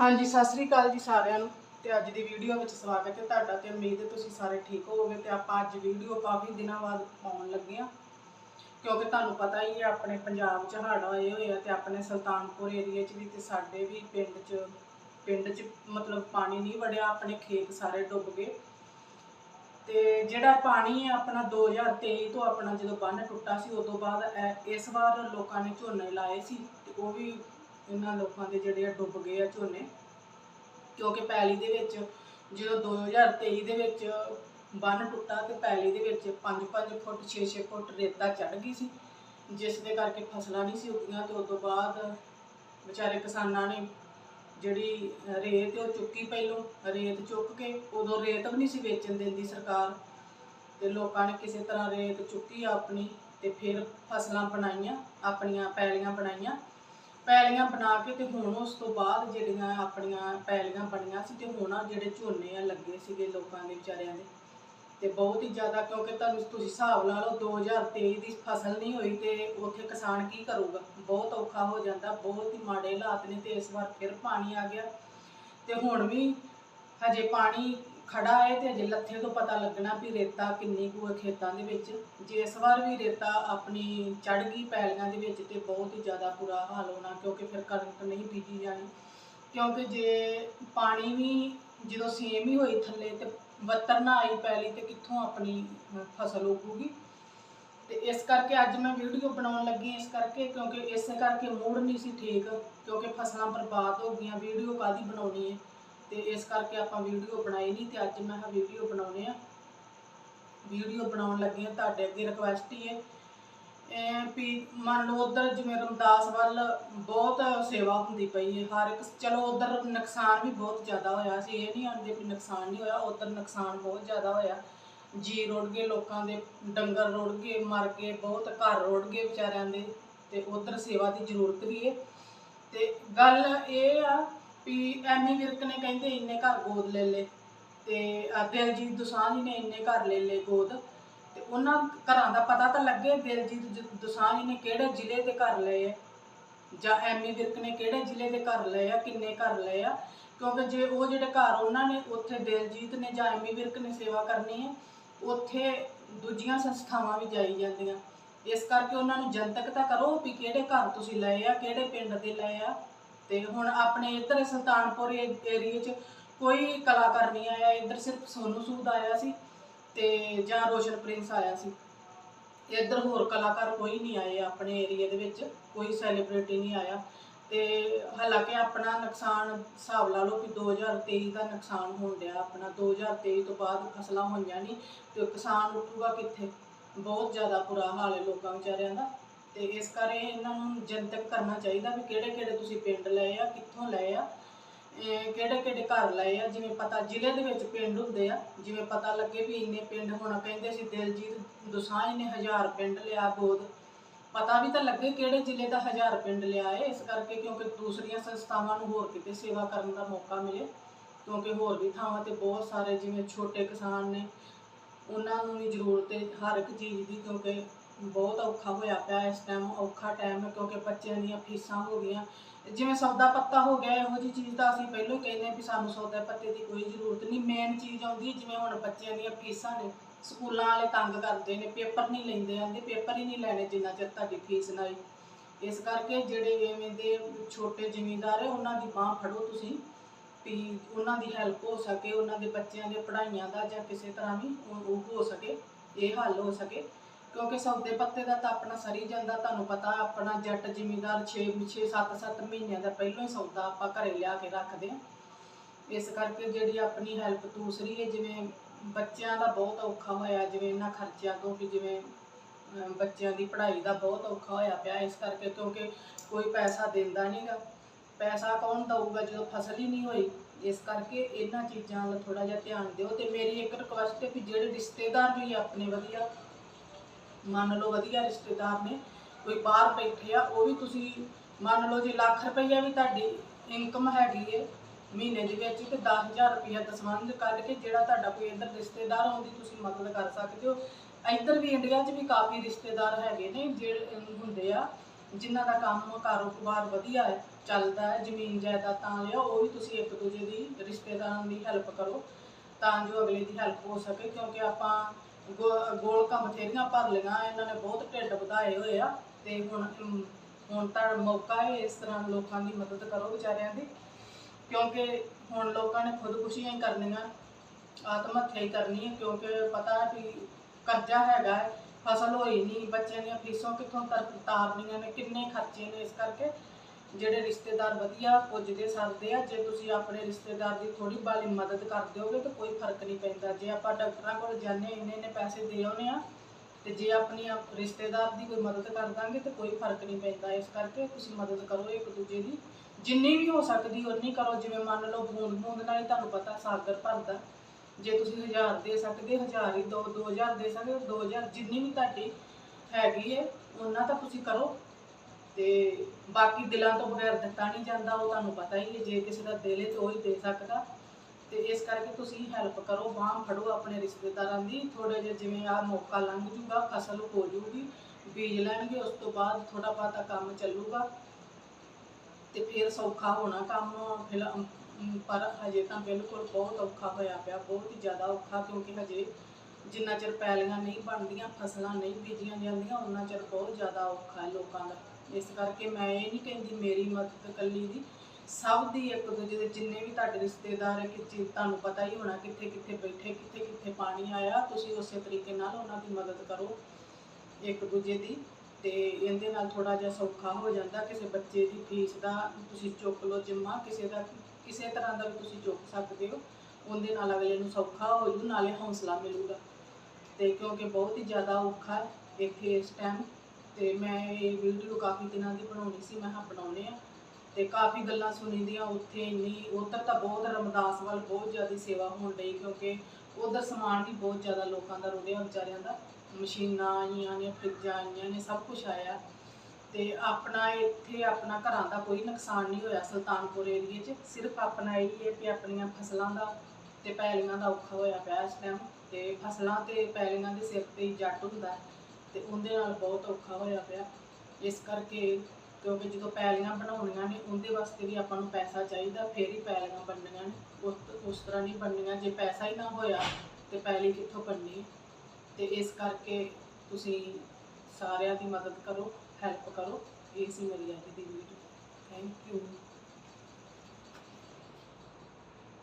ਹਾਂਜੀ, ਸਤਿ ਸ੍ਰੀ ਅਕਾਲ ਜੀ ਸਾਰਿਆਂ ਨੂੰ ਤੇ ਅੱਜ ਦੀ ਵੀਡੀਓ ਵਿੱਚ ਸਵਾਗਤ ਹੈ ਤੁਹਾਡਾ ਤੇ ਉਮੀਦ ਹੈ ਤੁਸੀਂ ਸਾਰੇ ਠੀਕ ਹੋਵੋਗੇ ਤੇ ਆਪਾਂ ਅੱਜ ਵੀਡੀਓ ਕਾਫੀ ਦਿਨਾਂ ਬਾਅਦ ਪਾਉਣ ਲੱਗੇ ਆ ਕਿਉਂਕਿ ਤੁਹਾਨੂੰ ਪਤਾ ਹੀ ਹੈ, ਆਪਣੇ ਪੰਜਾਬ 'ਚ ਹੜ੍ਹ ਆਏ ਹੋਏ ਆ ਤੇ ਆਪਣੇ ਸੁਲਤਾਨਪੁਰ ਏਰੀਆ 'ਚ ਵੀ ਤੇ ਸਾਡੇ ਵੀ ਪਿੰਡ 'ਚ ਪਿੰਡ 'ਚ ਮਤਲਬ ਪਾਣੀ ਨਹੀਂ ਵੜਿਆ, ਆਪਣੇ ਖੇਤ ਸਾਰੇ ਡੁੱਬ ਗਏ। ਤੇ ਜਿਹੜਾ ਪਾਣੀ ਹੈ ਆਪਣਾ 2023 ਤੋਂ ਆਪਣਾ ਜਦੋਂ ਬੰਨ ਟੁੱਟਾ ਸੀ, ਉਦੋਂ ਬਾਅਦ ਇਹ- ਇਸ ਵਾਰ ਲੋਕਾਂ ਨੇ ਝੋਨੇ ਲਾਏ ਸੀ ਤੇ ਉਹ ਵੀ ਇਹਨਾਂ ਲੋਕਾਂ ਦੇ ਜਿਹੜੇ ਆ ਡੁੱਬ ਗਏ ਆ ਝੋਨੇ। ਕਿਉਂਕਿ ਪੈਲੀ ਦੇ ਵਿੱਚ ਜਦੋਂ 2023 ਦੇ ਵਿੱਚ ਬੰਨ ਟੁੱਟਾ ਤੇ ਪੈਲੀ ਦੇ ਵਿੱਚ 5-5 ਫੁੱਟ 6-6 ਫੁੱਟ ਰੇਤਾ ਚੜ ਗਈ ਸੀ, ਜਿਸ ਦੇ ਕਰਕੇ ਫਸਲਾਂ ਨਹੀਂ ਸੀ ਉੱਗੀਆਂ ਤੇ ਉਸ ਤੋਂ ਬਾਅਦ ਵਿਚਾਰੇ ਕਿਸਾਨਾਂ ਨੇ ਜਿਹੜੀ ਰੇਤ ਉਹ ਚੁੱਕੀ ਪਹਿਲੋਂ, ਰੇਤ ਚੁੱਕ ਕੇ ਉਦੋਂ ਰੇਤ ਵੀ ਨਹੀਂ ਸੀ ਵੇਚਣ ਦਿੰਦੀ ਸਰਕਾਰ। ਤੇ ਲੋਕਾਂ ਨੇ ਕਿਸੇ ਤਰ੍ਹਾਂ ਰੇਤ ਚੁੱਕੀ ਆਪਣੀ ਤੇ ਫਿਰ ਫਸਲਾਂ ਬਣਾਈਆਂ, ਆਪਣੀਆਂ ਪੈਲੀਆਂ ਬਣਾਈਆਂ। ਪੈਲੀਆਂ ਬਣਾ ਕੇ ਤੇ ਹੁਣ ਉਸ ਤੋਂ ਬਾਅਦ ਜਿਹੜੀਆਂ ਆਪਣੀਆਂ ਪੈਲੀਆਂ ਬਣੀਆਂ ਸੀ ਤੇ ਹੁਣ ਆ ਜਿਹੜੇ ਝੋਨੇ ਆ ਲੱਗੇ ਸੀਗੇ ਲੋਕਾਂ ਦੇ, ਵਿਚਾਰਿਆਂ ਦੇ। ਤੇ ਬਹੁਤ ਹੀ ਜ਼ਿਆਦਾ ਕਿਉਂਕਿ ਤੁਹਾਨੂੰ, ਤੁਸੀਂ ਹਿਸਾਬ ਲਾ ਲਓ 2023 ਦੀ ਫਸਲ ਨਹੀਂ ਹੋਈ ਤੇ ਉੱਥੇ ਕਿਸਾਨ ਕੀ ਕਰੂਗਾ? ਬਹੁਤ ਔਖਾ ਹੋ ਜਾਂਦਾ, ਬਹੁਤ ਹੀ ਮਾੜੇ ਹਾਲਾਤ ਨੇ ਤੇ ਇਸ ਵਾਰ ਫਿਰ ਪਾਣੀ ਆ ਗਿਆ। ਤੇ ਹੁਣ ਵੀ ਹਜੇ ਪਾਣੀ ਖੜਾ ਹੈ ਤੇ ਅਜੇ ਲੱਥੇ ਤੋਂ ਪਤਾ ਲੱਗਣਾ ਵੀ ਰੇਤਾ ਕਿੰਨੀ ਕੁ ਹੈ ਖੇਤਾਂ ਦੇ ਵਿੱਚ। ਜੇ ਇਸ ਵਾਰ ਵੀ ਰੇਤਾ ਆਪਣੀ ਚੜ ਗਈ ਪੈਲੀਆਂ ਦੇ ਵਿੱਚ ਤੇ ਬਹੁਤ ਹੀ ਜ਼ਿਆਦਾ ਬੁਰਾ ਹਾਲ ਹੋਣਾ, ਕਿਉਂਕਿ ਫਿਰ ਕਣਕ ਨਹੀਂ ਬੀਜੀ ਜਾਣੀ। ਕਿਉਂਕਿ ਜੇ ਪਾਣੀ ਵੀ ਜਦੋਂ ਸੇਮ ਹੀ ਹੋਈ ਥੱਲੇ ਤੇ ਬੱਤਰ ਨਾ ਆਈ ਪੈਲੀ ਤੇ ਕਿੱਥੋਂ ਆਪਣੀ ਫਸਲ ਉੱਗੂਗੀ? ਤੇ ਇਸ ਕਰਕੇ ਅੱਜ ਮੈਂ ਵੀਡੀਓ ਬਣਾਉਣ ਲੱਗੀ ਇਸ ਕਰਕੇ, ਕਿਉਂਕਿ ਇਸ ਕਰਕੇ ਮੂਡ ਨਹੀਂ ਸੀ ਠੀਕ, ਕਿਉਂਕਿ ਫਸਲਾਂ ਬਰਬਾਦ ਹੋ ਗਈਆਂ, ਵੀਡੀਓ ਕਾਦੀ ਬਣਾਉਣੀ ਹੈ? ਤੇ ਇਸ ਕਰਕੇ ਆਪਾਂ ਵੀਡੀਓ ਬਣਾਈ ਨਹੀਂ ਤੇ ਅੱਜ ਮੈਂ ਆ ਵੀਡੀਓ ਬਣਾਉਣੇ ਆ। ਵੀਡੀਓ ਬਣਾਉਣ ਲੱਗੀ ਆ, ਤੁਹਾਡੇ ਅੱਗੇ ਰਿਕੁਐਸਟ ਹੀ ਹੈ ਵੀ ਮੰਨ ਲਓ ਉਧਰ ਜਿਵੇਂ ਰਮਦਾਸ ਵੱਲ ਬਹੁਤ ਸੇਵਾ ਹੁੰਦੀ ਪਈ ਹੈ ਹਰ ਇੱਕ ਚਲੋ ਉਧਰ ਨੁਕਸਾਨ ਵੀ ਬਹੁਤ ਜ਼ਿਆਦਾ ਹੋਇਆ ਸੀ, ਇਹ ਨਹੀਂ ਆਂਦੇ ਵੀ ਨੁਕਸਾਨ ਨਹੀਂ ਹੋਇਆ, ਉਧਰ ਨੁਕਸਾਨ ਬਹੁਤ ਜ਼ਿਆਦਾ ਹੋਇਆ। ਜੀ ਰੁੜ ਗਏ ਲੋਕਾਂ ਦੇ, ਡੰਗਰ ਰੁੜ ਗਏ, ਮਰ ਗਏ, ਬਹੁਤ ਘਰ ਰੁੜ ਗਏ ਵਿਚਾਰਿਆਂ ਦੇ ਤੇ ਉਧਰ ਸੇਵਾ ਦੀ ਜ਼ਰੂਰਤ ਵੀ ਹੈ ਤੇ ਗੱਲ ਇਹ ਆ ਵੀ ਐਮੀ ਵਿਰਕ ਨੇ ਕਹਿੰਦੇ ਇੰਨੇ ਘਰ ਗੋਦ ਲੈ ਲਏ ਤੇ ਆਹ ਦਿਲਜੀਤ ਦੋਸਾਂਝ ਨੇ ਇੰਨੇ ਘਰ ਲੈ ਲਏ ਗੋਦ ਤੇ ਉਹਨਾਂ ਘਰਾਂ ਦਾ ਪਤਾ ਤਾਂ ਲੱਗੇ ਦਿਲਜੀਤ ਜ- ਦੋਸਾਂਝ ਨੇ ਕਿਹੜੇ ਜ਼ਿਲ੍ਹੇ ਦੇ ਘਰ ਲਏ ਆ ਜਾਂ ਐਮੀ ਵਿਰਕ ਨੇ ਕਿਹੜੇ ਜ਼ਿਲ੍ਹੇ ਦੇ ਘਰ ਲਏ ਆ, ਕਿੰਨੇ ਘਰ ਲਏ ਆ, ਕਿਉਂਕਿ ਜੇ ਉਹ ਜਿਹੜੇ ਘਰ ਉਹਨਾਂ ਨੇ, ਉੱਥੇ ਦਿਲਜੀਤ ਨੇ ਜਾਂ ਐਮੀ ਵਿਰਕ ਨੇ ਸੇਵਾ ਕਰਨੀ ਹੈ ਉੱਥੇ ਦੂਜੀਆਂ ਸੰਸਥਾਵਾਂ ਵੀ ਜਾਈ ਜਾਂਦੀਆਂ। ਇਸ ਕਰਕੇ ਉਹਨਾਂ ਨੂੰ ਜਨਤਕ ਤਾਂ ਕਰੋ ਵੀ ਕਿਹੜੇ ਘਰ ਤੁਸੀਂ ਲਏ ਆ, ਕਿਹੜੇ ਪਿੰਡ ਦੇ ਲਏ ਆ ਤੇ ਹੁਣ ਆਪਣੇ ਇੱਧਰ ਸੁਲਤਾਨਪੁਰ ਏਰੀਏ 'ਚ ਕੋਈ ਕਲਾਕਾਰ ਨਹੀਂ ਆਇਆ। ਇੱਧਰ ਸਿਰਫ ਸੋਨੂ ਸੂਦ ਆਇਆ ਸੀ ਤੇ ਜਾਂ ਰੋਸ਼ਨ ਪ੍ਰਿੰਸ ਆਇਆ ਸੀ। ਇੱਧਰ ਹੋਰ ਕਲਾਕਾਰ ਕੋਈ ਨਹੀਂ ਆਏ ਆਪਣੇ ਏਰੀਏ ਦੇ ਵਿੱਚ। ਕੋਈ ਸੈਲੀਬ੍ਰਿਟੀ ਨਹੀਂ ਆਇਆ। ਤੇ ਹਾਲਾਂਕਿ ਆਪਣਾ ਨੁਕਸਾਨ ਹਿਸਾਬ ਲਾ ਲਓ ਕਿ 2023 ਦਾ ਨੁਕਸਾਨ ਹੋਣ ਡਿਆ ਆਪਣਾ। 2023 ਤੋਂ ਬਾਅਦ ਫਸਲਾਂ ਹੋਈਆਂ ਨਹੀਂ ਤੇ ਕਿਸਾਨ ਉੱਠੂਗਾ ਕਿੱਥੇ? ਬਹੁਤ ਜ਼ਿਆਦਾ ਬੁਰਾ ਹਾਲ ਹੈ ਲੋਕਾਂ ਵਿਚਾਰਿਆਂ ਦਾ। ਤੇ ਇਸ ਕਰਕੇ ਇਹਨਾਂ ਨੂੰ ਜਨਤਕ ਕਰਨਾ ਚਾਹੀਦਾ ਵੀ ਕਿਹੜੇ ਕਿਹੜੇ ਤੁਸੀਂ ਪਿੰਡ ਲਏ ਆ, ਕਿੱਥੋਂ ਲਏ ਆ ਕਿਹੜੇ ਕਿਹੜੇ ਘਰ ਲਏ ਆ, ਜਿਵੇਂ ਪਤਾ ਜ਼ਿਲ੍ਹੇ ਦੇ ਵਿੱਚ ਪਿੰਡ ਹੁੰਦੇ ਆ, ਜਿਵੇਂ ਪਤਾ ਲੱਗੇ ਵੀ ਇੰਨੇ ਪਿੰਡ ਹੋਣਾ, ਕਹਿੰਦੇ ਸੀ ਦਿਲਜੀਤ ਦੁਸਾਂਝ ਨੇ ਹਜ਼ਾਰ ਪਿੰਡ ਲਿਆ ਗੋਦ। ਪਤਾ ਵੀ ਤਾਂ ਲੱਗੇ ਕਿਹੜੇ ਜ਼ਿਲ੍ਹੇ ਦਾ ਹਜ਼ਾਰ ਪਿੰਡ ਲਿਆ ਹੈ ਇਸ ਕਰਕੇ ਕਿਉਂਕਿ ਦੂਸਰੀਆਂ ਸੰਸਥਾਵਾਂ ਨੂੰ ਹੋਰ ਕਿਤੇ ਸੇਵਾ ਕਰਨ ਦਾ ਮੌਕਾ ਮਿਲੇ, ਕਿਉਂਕਿ ਹੋਰ ਵੀ ਥਾਵਾਂ ਤੇ ਬਹੁਤ ਸਾਰੇ ਜਿਵੇਂ ਛੋਟੇ ਕਿਸਾਨ ਨੇ, ਉਹਨਾਂ ਨੂੰ ਵੀ ਜ਼ਰੂਰਤ ਹੈ ਹਰ ਇੱਕ ਚੀਜ਼ ਦੀ, ਕਿਉਂਕਿ ਬਹੁਤ ਔਖਾ ਹੋਇਆ ਪਿਆ ਇਸ ਟਾਈਮ ਔਖਾ ਟਾਈਮ ਹੈ ਕਿਉਂਕਿ ਬੱਚਿਆਂ ਦੀਆਂ ਫੀਸਾਂ ਹੋ ਗਈਆਂ। ਜਿਵੇਂ ਸੌਦਾ ਪੱਤਾ ਹੋ ਗਿਆ, ਇਹੋ ਜਿਹੀ ਚੀਜ਼ ਤਾਂ ਅਸੀਂ ਪਹਿਲਾਂ ਕਹਿੰਦੇ ਹਾਂ ਵੀ ਸਾਨੂੰ ਸੌਦਾ ਪੱਤੇ ਦੀ ਕੋਈ ਜ਼ਰੂਰਤ ਨਹੀਂ। ਮੇਨ ਚੀਜ਼ ਆਉਂਦੀ ਜਿਵੇਂ ਹੁਣ ਬੱਚਿਆਂ ਦੀਆਂ ਫੀਸਾਂ ਨੇ, ਸਕੂਲਾਂ ਵਾਲੇ ਤੰਗ ਕਰਦੇ ਨੇ, ਪੇਪਰ ਨਹੀਂ ਲੈਂਦੇ, ਆਂਦੇ ਪੇਪਰ ਹੀ ਨਹੀਂ ਲੈਣੇ ਜਿੰਨਾ ਚਿਰ ਤੁਹਾਡੀ ਫੀਸ ਨਾ ਆਈ ਇਸ ਕਰਕੇ ਜਿਹੜੇ ਐਵੇਂ ਦੇ ਛੋਟੇ ਜ਼ਿਮੀਂਦਾਰ ਹੈ, ਉਹਨਾਂ ਦੀ ਬਾਹ ਫੜੋ ਤੁਸੀਂ, ਵੀ ਉਹਨਾਂ ਦੀ ਹੈਲਪ ਹੋ ਸਕੇ, ਉਹਨਾਂ ਦੇ ਬੱਚਿਆਂ ਦੇ ਪੜ੍ਹਾਈਆਂ ਦਾ ਜਾਂ ਕਿਸੇ ਤਰ੍ਹਾਂ ਵੀ ਉਹ ਹੋ ਸਕੇ, ਇਹ ਹੱਲ ਹੋ ਸਕੇ। ਕਿਉਂਕਿ ਸੌਦੇ ਪੱਤੇ ਦਾ ਤਾਂ ਆਪਣਾ ਸਰੀ ਜਾਂਦਾ, ਤੁਹਾਨੂੰ ਪਤਾ ਆਪਣਾ ਜੱਟ ਜ਼ਿਮੀਂਦਾਰ 6 6 7 7 ਮਹੀਨਿਆਂ ਦਾ ਪਹਿਲਾਂ ਹੀ ਸੌਦਾ ਆਪਾਂ ਘਰੇ ਲਿਆ ਕੇ ਰੱਖਦੇ ਹਾਂ। ਇਸ ਕਰਕੇ ਜਿਹੜੀ ਆਪਣੀ ਹੈਲਪ ਦੂਸਰੀ ਹੈ, ਜਿਵੇਂ ਬੱਚਿਆਂ ਦਾ ਬਹੁਤ ਔਖਾ ਹੋਇਆ, ਜਿਵੇਂ ਇਹਨਾਂ ਖਰਚਿਆਂ ਤੋਂ ਕਿ ਜਿਵੇਂ ਬੱਚਿਆਂ ਦੀ ਪੜ੍ਹਾਈ ਦਾ ਬਹੁਤ ਔਖਾ ਹੋਇਆ ਪਿਆ, ਇਸ ਕਰਕੇ ਕਿਉਂਕਿ ਕੋਈ ਪੈਸਾ ਦਿੰਦਾ ਨਹੀਂਗਾ ਪੈਸਾ ਕੌਣ ਦਊਗਾ ਜਦੋਂ ਫਸਲ ਹੀ ਨਹੀਂ ਹੋਈ? ਇਸ ਕਰਕੇ ਇਹਨਾਂ ਚੀਜ਼ਾਂ ਵੱਲ ਥੋੜਾ ਜਿਹਾ ਧਿਆਨ ਦਿਓ ਤੇ ਮੇਰੀ ਇੱਕ ਰਿਕੁਐਸਟ ਹੈ ਕਿ ਜਿਹੜੇ ਰਿਸ਼ਤੇਦਾਰ ਵੀ ਆਪਣੇ ਵਧੀਆ ਮੰਨ ਲਓ ਵਧੀਆ ਰਿਸ਼ਤੇਦਾਰ ਨੇ, ਕੋਈ ਬਾਹਰ ਬੈਠੇ ਆ, ਉਹ ਵੀ ਤੁਸੀਂ ਮੰਨ ਲਓ ਜੇ ਲੱਖ ਰੁਪਈਆ ਵੀ ਤੁਹਾਡੀ ਇਨਕਮ ਹੈਗੀ ਏ ਮਹੀਨੇ ਦੇ ਵਿੱਚ ਤੇ 10000 ਰੁਪਈਆ ਦਸਵੰਧ ਕੱਢ ਕੇ ਜਿਹੜਾ ਤੁਹਾਡਾ ਕੋਈ ਇੱਧਰ ਰਿਸ਼ਤੇਦਾਰ ਆ, ਉਹਦੀ ਤੁਸੀਂ ਮਦਦ ਕਰ ਸਕਦੇ ਹੋ। ਇੱਧਰ ਵੀ ਇੰਡੀਆ 'ਚ ਵੀ ਕਾਫੀ ਰਿਸ਼ਤੇਦਾਰ ਹੈਗੇ ਨੇ ਜਿਹੜੇ ਹੁੰਦੇ ਆ, ਜਿਨ੍ਹਾਂ ਦਾ ਕੰਮ ਕਾਰੋਬਾਰ ਵਧੀਆ ਹੈ, ਚੱਲਦਾ ਹੈ, ਜ਼ਮੀਨ ਜਾਇਦਾਦਾਂ ਲਿਆ ਉਹ ਵੀ ਤੁਸੀਂ ਇੱਕ ਦੂਜੇ ਦੀ ਰਿਸ਼ਤੇਦਾਰਾਂ ਦੀ ਹੈਲਪ ਕਰੋ, ਤਾਂ ਜੋ ਅਗਲੇ ਦੀ ਹੈਲਪ ਹੋ ਸਕੇ, ਕਿਉਂਕਿ ਆਪਾਂ ਗੋ- ਗੋਲਕਾਂ ਬਥੇਰੀਆਂ ਭਰ ਲਈਆਂ, ਇਹਨਾਂ ਨੇ ਬਹੁਤ ਢਿੱਡ ਵਧਾਏ ਹੋਏ ਆ ਤੇ ਹੁਣ ਹੁਣ ਤਾਂ ਮੌਕਾ ਹੈ ਇਸ ਤਰ੍ਹਾਂ ਲੋਕਾਂ ਦੀ ਮਦਦ ਕਰੋ ਵਿਚਾਰਿਆਂ ਦੀ, ਕਿਉਂਕਿ ਹੁਣ ਲੋਕਾਂ ਨੇ ਖੁਦਕੁਸ਼ੀਆਂ ਹੀ ਕਰਨੀਆਂ ਆਤਮ ਹੱਤਿਆ ਹੀ ਕਰਨੀ ਹੈ, ਕਿਉਂਕਿ ਪਤਾ ਵੀ ਕਰਜ਼ਾ ਹੈਗਾ ਹੈ, ਫਸਲ ਹੋਈ ਨਹੀਂ, ਬੱਚਿਆਂ ਦੀਆਂ ਫੀਸਾਂ ਕਿੱਥੋਂ ਤਰ, ਤਾਰਨੀਆਂ ਨੇ, ਕਿੰਨੇ ਖਰਚੇ ਨੇ ਇਸ ਕਰਕੇ ਜਿਹੜੇ ਰਿਸ਼ਤੇਦਾਰ ਵਧੀਆ ਪੁੱਜਦੇ ਸਰਦੇ ਆ, ਜੇ ਤੁਸੀਂ ਆਪਣੇ ਰਿਸ਼ਤੇਦਾਰ ਦੀ ਥੋੜੀ ਬਾਲੀ ਮਦਦ ਕਰ ਦਿਓਗੇ ਤਾਂ ਕੋਈ ਫ਼ਰਕ ਨਹੀਂ ਪੈਂਦਾ। ਜੇ ਆਪਾਂ ਡਾਕਟਰਾਂ ਕੋਲ ਜਾਂਦੇ ਇੰਨੇ ਇੰਨੇ ਪੈਸੇ ਦੇ ਆਉਂਦੇ ਆ ਤੇ ਜੇ ਆਪਣੀ ਆਪ- ਰਿਸ਼ਤੇਦਾਰ ਦੀ ਕੋਈ ਮਦਦ ਕਰ ਦਾਂਗੇ ਤਾਂ ਕੋਈ ਫ਼ਰਕ ਨਹੀਂ ਪੈਂਦਾ। ਇਸ ਕਰਕੇ ਤੁਸੀਂ ਮਦਦ ਕਰੋ ਇੱਕ ਦੂਜੇ ਦੀ। ਜਿੰਨੀ ਵੀ ਹੋ ਸਕਦੀ ਉਨੀ ਕਰੋ। ਜਿਵੇਂ ਮੰਨ ਲਓ ਬੂੰਦ ਬੂੰਦ ਨਾਲ ਹੀ ਤੁਹਾਨੂੰ ਪਤਾ ਸਾਗਰ ਭਰਦਾ। ਜੇ ਤੁਸੀਂ 1000 ਦੇ ਸਕਦੇ 1000 ਹੀ ਦੋ 2000 ਦੇ ਸਕਦੇ 2000 ਜਿੰਨੀ ਵੀ ਤੁਹਾਡੀ ਹੈਗੀ ਹੈ, ਉਹਨਾਂ ਤਾਂ ਤੁਸੀਂ ਕਰੋ। ਤੇ ਬਾਕੀ ਦਿਲਾਂ ਤੋਂ ਬਗੈਰ ਦਿੱਤਾ ਨਹੀਂ ਜਾਂਦਾ, ਉਹ ਤੁਹਾਨੂੰ ਪਤਾ ਹੀ ਹੈ, ਜੇ ਕਿਸੇ ਦਾ ਦਿਲ ਹੈ ਤਾਂ ਉਹ ਹੀ ਦੇ ਸਕਦਾ। ਤੇ ਇਸ ਕਰਕੇ ਤੁਸੀਂ ਹੈਲਪ ਕਰੋ, ਬਾਂਹ ਫੜੋ ਆਪਣੇ ਰਿਸ਼ਤੇਦਾਰਾਂ ਦੀ ਥੋੜੇ ਜਿਹਾ ਜਿਵੇਂ ਆ ਮੌਕਾ ਲੰਘ ਜੂਗਾ ਫਸਲ ਹੋ ਜੂਗੀ, ਬੀਜ ਲੈਣਗੇ, ਉਸ ਤੋਂ ਬਾਅਦ ਥੋੜਾ ਬਹੁਤਾ ਕੰਮ ਚੱਲੂਗਾ। ਤੇ ਫਿਰ ਸੌਖਾ ਹੋਣਾ ਕੰਮ, ਫਿਰ ਪਰ ਹਜੇ ਤਾਂ ਬਿਲਕੁਲ ਬਹੁਤ ਔਖਾ ਹੋਇਆ ਪਿਆ, ਬਹੁਤ ਹੀ ਜ਼ਿਆਦਾ ਔਖਾ, ਕਿਉਂਕਿ ਹਜੇ ਜਿੰਨਾ ਚਿਰ ਪੈਲੀਆਂ ਨਹੀਂ ਬਣਦੀਆਂ, ਫਸਲਾਂ ਨਹੀਂ ਬੀਜੀਆਂ ਜਾਂਦੀਆਂ ਉਹਨਾਂ ਚਿਰ ਬਹੁਤ ਜ਼ਿਆਦਾ ਔਖਾ ਹੈ ਲੋਕਾਂ ਦਾ। ਇਸ ਕਰਕੇ ਮੈਂ ਇਹ ਨਹੀਂ ਕਹਿੰਦੀ ਮੇਰੀ ਮਦਦ ਇਕੱਲੀ ਦੀ। ਸਭ ਦੀ ਇੱਕ ਦੂਜੇ ਦੇ ਜਿੰਨੇ ਵੀ ਤੁਹਾਡੇ ਰਿਸ਼ਤੇਦਾਰ ਹੈ ਕਿ ਚੀ- ਤੁਹਾਨੂੰ ਪਤਾ ਹੀ ਹੋਣਾ ਕਿੱਥੇ ਕਿੱਥੇ ਬੈਠੇ, ਕਿੱਥੇ ਕਿੱਥੇ ਪਾਣੀ ਆਇਆ, ਤੁਸੀਂ ਉਸੇ ਤਰੀਕੇ ਨਾਲ ਉਹਨਾਂ ਦੀ ਮਦਦ ਕਰੋ ਇੱਕ ਦੂਜੇ ਦੀ। ਤੇ ਇਹਦੇ ਨਾਲ ਥੋੜਾ ਜਿਹਾ ਸੌਖਾ ਹੋ ਜਾਂਦਾ, ਕਿਸੇ ਬੱਚੇ ਦੀ ਫੀਸ ਦਾ ਤੁਸੀਂ ਚੁੱਕ ਲਓ ਜਿੰਮਾ, ਕਿਸੇ ਦਾ ਕਿਸੇ ਤਰ੍ਹਾਂ ਦਾ ਵੀ ਤੁਸੀਂ ਚੁੱਕ ਸਕਦੇ ਹੋ। ਉਹਦੇ ਨਾਲ ਅਗਲੇ ਨੂੰ ਸੌਖਾ ਹੋ ਜੂ, ਨਾਲੇ ਹੌਸਲਾ ਮਿਲੂਗਾ। ਤੇ ਕਿਉਂਕਿ ਬਹੁਤ ਹੀ ਜ਼ਿਆਦਾ ਔਖਾ ਇੱਥੇ ਇਸ ਟਾਈਮ ਤੇ ਮੈਂ ਇਹ ਵੀਡੀਓ ਕਾਫੀ ਦਿਨਾਂ ਦੀ ਬਣਾਉਣੀ ਸੀ, ਮੈਂ ਹਾਂ ਬਣਾਉਣੇ ਆ ਤੇ ਕਾਫੀ ਗੱਲਾਂ ਸੁਣੀ ਦੀਆਂ ਉੱਥੇ ਇੰਨੀ, ਉੱਧਰ ਤਾਂ ਬਹੁਤ ਰਮਦਾਸ ਵੱਲ ਬਹੁਤ ਜ਼ਿਆਦਾ ਸੇਵਾ ਹੋਣ ਲਈ ਕਿਉਂਕਿ ਉਧਰ ਸਮਾਨ ਵੀ ਬਹੁਤ ਜ਼ਿਆਦਾ ਲੋਕਾਂ ਦਾ ਰੁੜਿਆ ਵਿਚਾਰਿਆਂ ਦਾ। ਮਸ਼ੀਨਾਂ ਆਈਆਂ ਨੇ, ਫਰਿੱਜਾਂ ਆਈਆਂ ਨੇ, ਸਭ ਕੁਝ ਆਇਆ ਤੇ ਆਪਣਾ ਇੱਥੇ ਆਪਣਾ ਘਰਾਂ ਦਾ ਕੋਈ ਨੁਕਸਾਨ ਨਹੀਂ ਹੋਇਆ ਸੁਲਤਾਨਪੁਰ ਏਰੀਏ 'ਚ। ਸਿਰਫ ਆਪਣਾ ਇਹ ਹੈ ਕਿ ਆਪਣੀਆਂ ਫਸਲਾਂ ਦਾ ਤੇ ਪੈਲੀਆਂ ਦਾ ਔਖਾ ਹੋਇਆ ਪਿਆ ਇਸ ਟਾਈਮ ਤੇ ਫਸਲਾਂ ਤੇ ਪੈਲੀਆਂ ਦੇ ਸਿਰ ਤੇ ਹੀ ਜੱਟ ਹੁੰਦਾ। ਤੇ ਉਹਦੇ ਨਾਲ ਬਹੁਤ ਔਖਾ ਹੋਇਆ ਪਿਆ। ਇਸ ਕਰਕੇ ਕਿਉਂਕਿ ਜਦੋਂ ਪੈਲੀਆਂ ਬਣਾਉਣੀਆਂ ਨੇ, ਉਹਦੇ ਵਾਸਤੇ ਵੀ ਆਪਾਂ ਨੂੰ ਪੈਸਾ ਚਾਹੀਦਾ, ਫੇਰ ਹੀ ਪੈਲੀਆਂ ਬਣਨੀਆਂ ਨੇ। ਉਸ ਉਸ ਤਰ੍ਹਾਂ ਨਹੀਂ ਬਣਨੀਆਂ, ਜੇ ਪੈਸਾ ਹੀ ਨਾ ਹੋਇਆ ਤੇ ਪੈਲੀ ਕਿੱਥੋਂ ਬਣਨੀ? ਤੇ ਇਸ ਕਰਕੇ ਤੁਸੀਂ ਸਾਰਿਆਂ ਦੀ ਮਦਦ ਕਰੋ, ਹੈਲਪ ਕਰੋ। ਇਹ ਸੀ ਮੇਰੀ ਅੱਜ ਦੀ ਵੀਡੀਓ ਥੈਂਕ ਯੂ